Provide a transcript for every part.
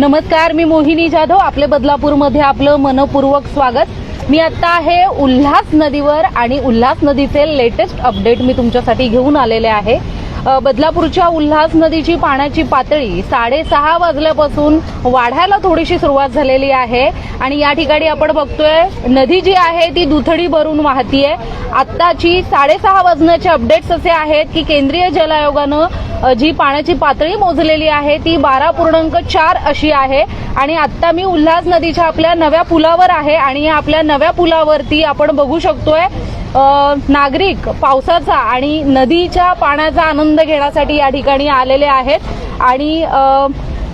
नमस्कार मी मोहिनी जाधव. आपले बदलापूरमध्ये आपलं मनपूर्वक स्वागत. मी आता आहे उल्हास नदीवर आणि उल्हास नदीचे लेटेस्ट अपडेट मी तुमच्यासाठी घेऊन आलेले आहे. बदलापूरच्या उल्हास नदीची पाण्याची पातळी साडेसहा वाजल्यापासून वाढायला थोडीशी सुरुवात झालेली आहे. आणि या ठिकाणी आपण बघतोय नदी जी आहे ती दुथडी भरून वाहतीये. आत्ताची साडेसहा वाजण्याचे अपडेट्स असे आहेत की केंद्रीय जल आयोगानं जी पाण्याची पातळी मोजलेली आहे ती बारा पूर्णांक चार अशी आहे. आणि आत्ता मी उल्हास नदीच्या आपल्या नव्या पुलावर आहे आणि या आपल्या नव्या पुलावरती आपण बघू शकतोय नागरिक पावसाचा आणि नदीच्या पाण्याचा आनंद घेण्यासाठी या ठिकाणी आलेले आहेत. आणि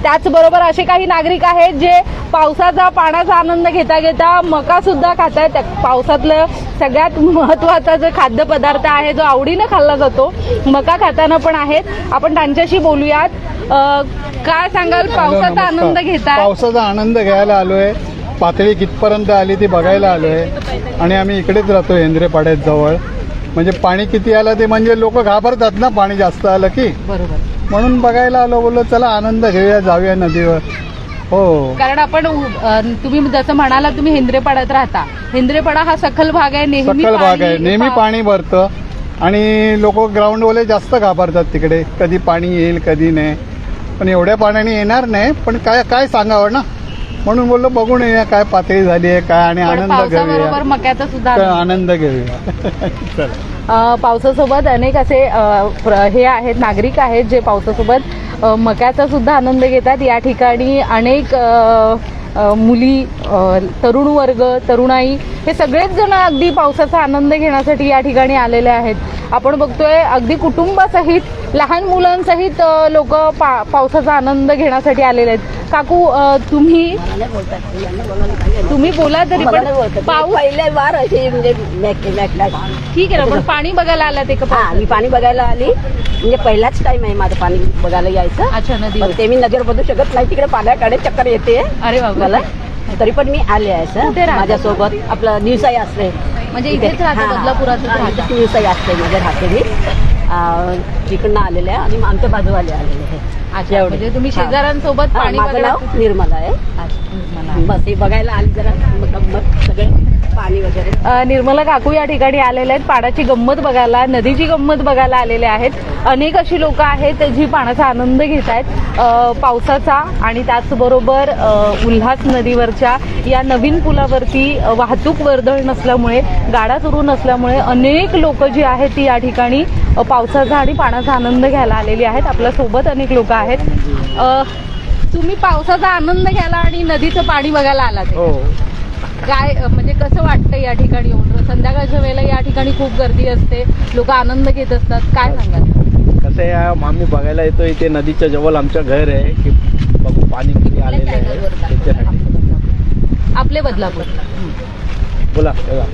त्याचबरोबर असे काही नागरिक आहेत जे पावसाचा पाण्याचा आनंद घेता घेता मका सुद्धा खात आहेत पावसातलं सगळ्यात महत्त्वाचा जो खाद्यपदार्थ आहे जो आवडीनं खाल्ला जातो मका खाताना पण आहेत. आपण त्यांच्याशी बोलूयात. काय सांगाल? पावसाचा. आनंद घेताय? पावसाचा आनंद घ्यायला आलोय. पातळी कितपर्यंत आली ती बघायला आलोय. आणि आम्ही इकडेच राहतो हेंद्रेपाड्यात जवळ. म्हणजे पाणी किती आलं ते म्हणजे लोक घाबरतात ना पाणी जास्त आलं की. बरोबर. म्हणून बघायला आलो बोललो चला आनंद घेऊया जाऊया नदीवर. हो. कारण आपण अ, तुम्ही जसं म्हणाला तुम्ही हेंद्रेपाड्यात राहता. हेंद्रेपाडा हा सखल भाग आहे नेहमी सकल भाग आहे. पाणी- नेहमी पाणी भरतं. आणि लोक ग्राउंडवाले जास्त घाबरतात तिकडे. कधी पाणी येईल कधी नाही. पण एवढ्या पाण्याने येणार नाही. पण काय काय सांगावं ना? म्हणून बोललो बघून येऊया काय पातळी झाली आहे काय आणि आनंद घेऊया. मक्याचा सुद्धा काय आनंद. आनंद घेऊया. चला. अ, पावसासोबत अनेक असे अ, प्र- हे आहेत नागरिक आहेत जे पावसासोबत अ, मक्याचा सुद्धा आनंद घेतात. या ठिकाणी अनेक अ, अ, मुली अ, तरुण वर्ग तरुणाई हे सगळेच जण अगदी पावसाचा आनंद घेण्यासाठी या ठिकाणी आलेले आहेत. आपण बघतोय अगदी कुटुंबासहित लहान मुलांसहित लोक पावसाचा आनंद घेण्यासाठी आलेले आहेत. काकू तुम्ही तुम्ही बोला तरी पण पाऊस पहिले वार असे म्हणजे ठीक आहे ना पण पाणी बघायला आला ते का हा? मी पाणी बघायला आली. म्हणजे पहिलाच टाइम आहे माझं पाणी बघायला यायचं. अच्छा नदी ते मी नजर बदलू शकत नाही. तिकडे पाण्याकडे चक्कर येते. अरे बाबा मला. तरी पण मी आले आहे सर? माझ्यासोबत. आपलं दिवसाई असते. म्हणजे इथेच राहता, राहता? दिवसाई असते माझ्या राहते मी. तिकडनं आलेले आहे आणि आमच्या बाजूवाले आलेले आहे अच्छा एवढे. म्हणजे तुम्ही हा. शेजाऱ्यांसोबत हा, पाणी माझं बघायला नाव निर्मला आहे. बस हे बघायला आली जरा गंमत सगळे पाणी वगैरे? अ, निर्मला काकू या ठिकाणी आलेले आहेत. पाण्याची गंमत बघायला नदीची गंमत बघायला आलेले आहेत. अनेक अशी लोक आहेत जी पाण्याचा आनंद घेत आहेत. पावसाचा आणि त्याचबरोबर उल्हास नदीवरच्या या नवीन पुलावरती वाहतूक वर्दळ नसल्यामुळे गाड्या सुरू नसल्यामुळे अनेक लोक जी आहेत ती या ठिकाणी पावसाचा आणि पाण्याचा आनंद घ्यायला आलेली आहेत. आपल्यासोबत अनेक लोक आहेत. तुम्ही पावसाचा आनंद घ्यायला आणि नदीचं पाणी बघायला आलात. हो. काय म्हणजे कसं वाटतं या ठिकाणी येऊन? संध्याकाळच्या वेळेला या ठिकाणी खूप गर्दी असते. लोक आनंद घेत असतात. काय सांगाल? कसं आहे आम्ही बघायला येतो इथे नदीच्या जवळ आमचं घर आहे की बघू पाणी किती आलेलं आहे त्याच्यासाठी. आपले बदलापूर. बोला बोला.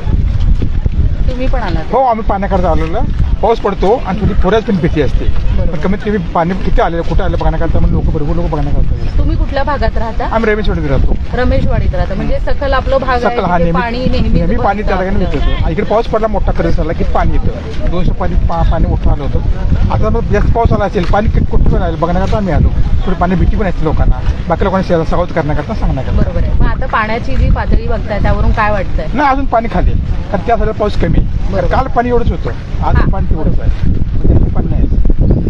तुम्ही पण आलात. हो आम्ही पाण्याकरता आलेलो पाऊस पडतो आणि थोडी पुरात पण भीती असते. पण कमीत कमी पाणी किती आलेलं कुठं आलं बघण्याकरता म्हणून लोक भरपूर लोक बघण्याकरता. तुम्ही कुठल्या भागात राहता? आम्ही रमेशवाडीत राहतो. रमेशवाडीत राहता. म्हणजे सकल आपलं भाग सकल हा तिथे पाणी नेहमी नेहमी पाणी त्या येत होतं इकडे पाऊस पडला मोठा करत झाला की पाणी येतं. दोनशे पाणी पा- पाणी मोठं आलं होतं. आता मग जास्त पाऊस आला असेल पाणी किती कुठं पण आलं बघण्याकरता आम्ही आलो. थोडी पाणी भीती पण असते लोकांना. बाकी लोकांना शेजा सावध करण्याकरता सांगण्याकरता. बरोबर आहे. मग आता पाण्याची जी पातळी बघताय त्यावरून काय वाटतंय? नाही अजून पाणी खाली आहे. कारण त्या पाऊस कमी आहे. बरोबर. काल पाणी एवढंच होतं. आज हा. पाणी तेवढंच आहे.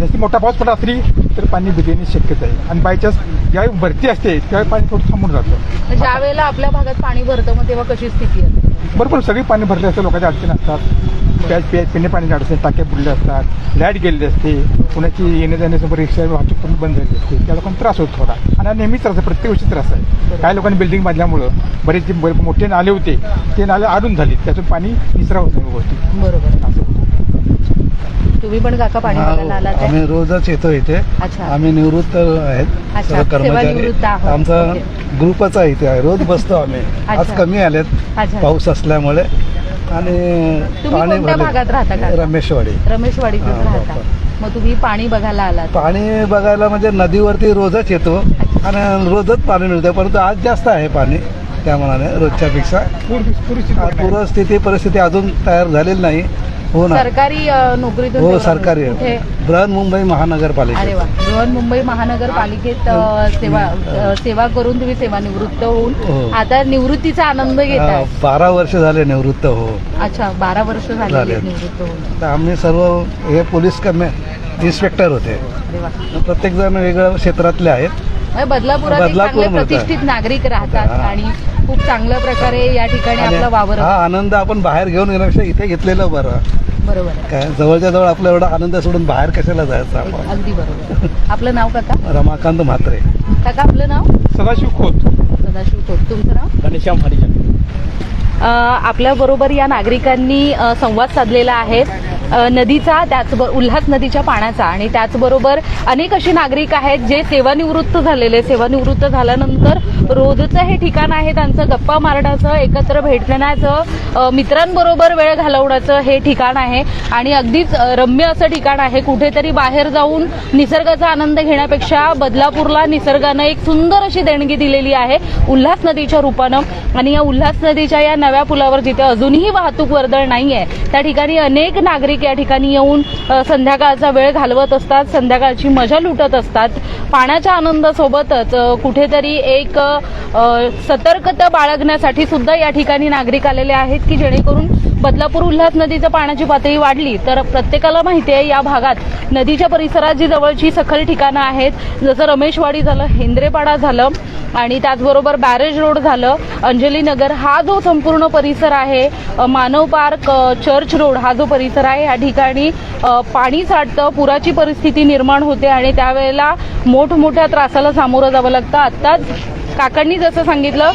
जास्त पाणी मोठा पाऊस पडला असली तर पाणी भिजण्याची शक्यता आहे. आणि बायचान्स ज्यावेळी भरती असते त्यावेळी पाणी थोडं थांबून राहतं ज्या वेळेला आपल्या भागात पाणी भरतं मग तेव्हा कशी स्थिती असते बरोबर सगळी पाणी भरले असते लोकांच्या अडचणी असतात. प्याज पिया पिणे पाण्याची अडचणी टाक्या बुडले असतात लाइट गेलेली असते कुणाची येणे जाण्यासमोर रिक्षा वाहतूक पण बंद झाली असते त्या लोकांना त्रास होतो थोडा. आणि हा नेहमीच त्रास आहे प्रत्येक गोष्टी त्रास आहे. काही लोकांनी बिल्डिंग बांधल्यामुळं बरेच मोठे नाले होते ते नाले आडून झाले त्यातून पाणी निसरा होत नाही गोष्टी बरोबर. तुम्ही पण काका पाणी बघायला आलात आहे? आम्ही रोजच येतो इथे. अच्छा. आम्ही निवृत्त आहेत अच्छा, कर्मचारी सेवानिवृत्त आहोत. आमचा ओके. ग्रुपच आहे इथे रोज बसतो आम्ही. आज अच्छा. कमी आलेत अच्छा. पाऊस असल्यामुळे. आणि तुम्ही कोणत्या भागात राहता का? रमेशवाडी. रमेशवाडीतच हा, राहता. बरोबर. मग तुम्ही पाणी बघायला आलात. पाणी बघायला म्हणजे नदीवरती रोजच येतो आणि रोजच पाणी मिळतं परंतु आज जास्त आहे पाणी. त्या मनाने रोजच्या पेक्षा पूर पूरस्थिती पूरस्थिती परिस्थिती अजून तयार झालेली नाही. हो ना. सरकारी अ, नोकरीतून हो सेवा- सरकारी. कुठे आहे बृहन्मुंबई अरे महानगरपालिका वा बृहन्मुंबई महानगरपालिकेत अ, सेवा अ, सेवा करून तुम्ही सेवानिवृत्त होऊन हो. आता निवृत्तीचा आनंद घेताय. बारा वर्ष झाले निवृत्त हो. अच्छा बारा वर्ष झाली झाले. निवृत्त होऊन. तर आम्ही सर्व हे पोलीस कमी इन्स्पेक्टर होते. अरे वा. प्रत्येक जण वेगळ्या क्षेत्रातले आहेत. बदलापुरात एक चांगले बदलापूरमध्ये. प्रतिष्ठित नागरिक राहतात हा. आणि खूप चांगल्या प्रकारे या ठिकाणी आपला वावर हा आनंद आपण बाहेर घेऊन येण्यापेक्षा इथे घेतलेलं बरं. बरोबर. आहे काय जवळच्या जवळ आपला एवढा आनंद सोडून बाहेर कशाला जायचं आपण? अगदी बरोबर. आपलं नाव काका? रमाकांत म्हात्रे. काका आपलं नाव? सदाशिव खोत. सदाशिव खोत. तुमचं नाव? घनश्याम हरिजन आपल्या बरोबर या नागरिकांनी अ, संवाद साधलेला आहे. नदीचा त्याचबरोबर उल्हास नदीच्या पाण्याचा. आणि त्याचबरोबर अनेक असे नागरिक आहेत जे सेवानिवृत्त झालेले सेवानिवृत्त झाल्यानंतर रोजचं हे ठिकाण आहे त्यांचं गप्पा मारण्याचं एकत्र भेटण्याचं देण्याचं मित्रांबरोबर वेळ घालवण्याचं हे ठिकाण आहे. आणि अगदीच रम्य असं ठिकाण आहे. कुठेतरी बाहेर जाऊन निसर्गाचा आनंद घेण्यापेक्षा बदलापूरला निसर्गानं एक सुंदर अशी देणगी दिलेली आहे उल्हास नदीच्या रूपानं. आणि या उल्हास नदीच्या या नव्या पुलावर जिथे अजूनही वाहतूक वर्दळ नाहीये त्या ठिकाणी अनेक नागरिक या ठिकाणी येऊन संध्याकाळचा वेळ घालवत असतात संध्याकाळची मजा लुटत असतात. पाण्याच्या आनंदासोबतच कुठेतरी एक सतर्कता बाळगण्यासाठी सुद्धा या ठिकाणी नागरिक आलेले आहेत की जेणेकरून बदलापूर उल्हास नदीचं पाण्याची पातळी वाढली तर प्रत्येकाला माहिती आहे या भागात नदीच्या परिसरात जी जवळची सखल ठिकाणं आहेत जसं रमेशवाडी झालं हेंद्रेपाडा झालं आणि त्याचबरोबर बॅरेज रोड झालं अंजली नगर हा जो संपूर्ण परिसर आहे मानव पार्क चर्च रोड हा जो परिसर आहे या ठिकाणी पाणी साठतं पुराची परिस्थिती निर्माण होते आणि त्यावेळेला मोठमोठ्या त्रासाला सामोरं जावं लागतं. आत्ताच काकांनी जसं सांगितलं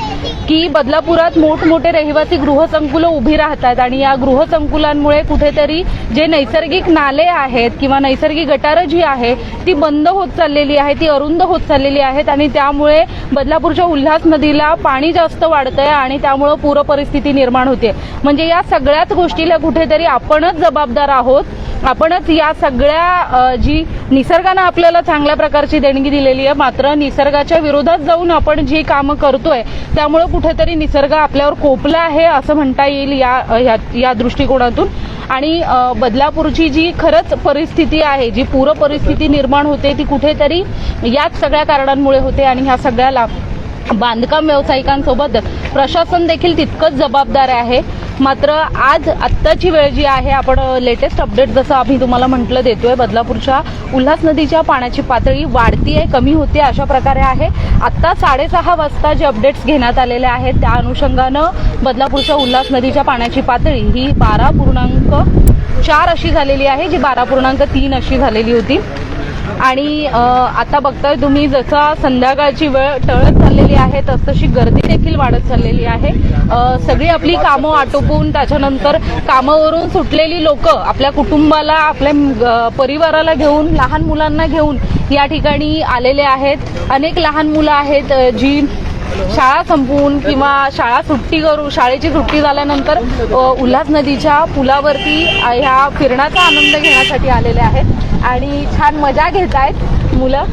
की बदलापुरात मोठमोठे रहिवासी गृहसंकुलं उभी राहतात आणि या गृहसंकुलांमुळे कुठेतरी जे नैसर्गिक नाले आहेत किंवा नैसर्गिक गटारं जी आहे ती बंद होत चाललेली आहे ती अरुंद होत चाललेली आहेत आणि त्यामुळे बदलापूरच्या उल्हास नदीला पाणी जास्त वाढतंय आणि त्यामुळं पूरपरिस्थिती निर्माण होते. म्हणजे या सगळ्याच गोष्टीला कुठेतरी आपणच जबाबदार आहोत. आपणच या सगळ्या जी निसर्गानं आपल्याला चांगल्या प्रकारची देणगी दिलेली आहे मात्र निसर्गाच्या विरोधात जाऊन आपण जी कामं करतोय त्यामुळे कुठेतरी निसर्ग आपल्यावर कोपला आहे असं म्हणता येईल या या, या दृष्टिकोनातून. आणि बदलापूरची जी खरंच परिस्थिती आहे जी पूर परिस्थिती निर्माण होते ती कुठेतरी याच सगळ्या कारणांमुळे होते आणि ह्या सगळ्याला बांधकाम व्यावसायिकांसोबत प्रशासन देखील तितकंच जबाबदार आहे. मात्र आज आत्ताची वेळ जी आहे आपण लेटेस्ट अपडेट जसं आम्ही तुम्हाला म्हटलं देतोय बदलापूरच्या उल्हास नदीच्या पाण्याची पातळी वाढती आहे कमी होते अशा प्रकारे आहे. आत्ता साडेसहा वाजता जे अपडेट्स घेण्यात आलेले आहेत त्या अनुषंगानं बदलापूरच्या उल्हास नदीच्या पाण्याची पातळी ही बारा पूर्णांक चार अशी झालेली आहे जी बारा पूर्णांक तीन अशी झालेली होती. आणि आता बघताय तुम्ही जसा संध्याकाळची वेळ टळत चाललेली आहे तसतशी गर्दी देखील वाढत चाललेली आहे. सगळी आपली कामं आटोपून त्याच्यानंतर कामावरून सुटलेली लोक आपल्या कुटुंबाला आपल्या परिवाराला घेऊन लहान मुलांना घेऊन या ठिकाणी आलेले आहेत. अनेक लहान मुलं आहेत जी शाळा संपवून किंवा शाळा सुट्टी करू शाळेची सुट्टी झाल्यानंतर उल्हास नदीच्या पुलावरती ह्या फिरण्याचा आनंद घेण्यासाठी आलेले आहेत. आणि छान मजा घेत आहेत मुलं.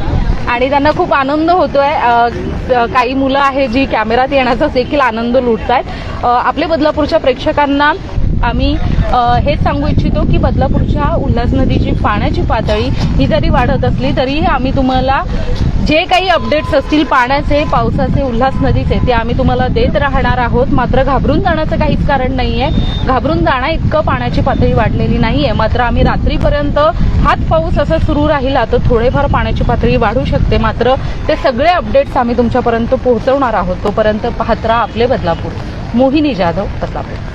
आणि त्यांना खूप आनंद होतोय. काही मुलं आहेत जी कॅमेरात येण्याचा देखील आनंद लुटत आहेत आपले बदलापूरच्या प्रेक्षकांना आम्ही हेच सांगू इच्छितो की बदलापूरच्या उल्हास नदीची पाण्याची पातळी ही जरी वाढत असली तरीही आम्ही तुम्हाला जे काही अपडेट्स असतील पाण्याचे पावसाचे उल्हास नदीचे ते आम्ही तुम्हाला देत राहणार आहोत. मात्र घाबरून जाण्याचं काहीच कारण नाहीये. घाबरून जाणं इतकं पाण्याची पातळी वाढलेली नाहीये. मात्र आम्ही रात्रीपर्यंत हात पाऊस असा सुरू राहिला तर थोडेफार पाण्याची पातळी वाढू शकते. मात्र ते सगळे अपडेट्स आम्ही तुमच्यापर्यंत पोहोचवणार आहोत. तोपर्यंत पाहत राहा आपले बदलापूर. मोहिनी जाधव बदलापूर.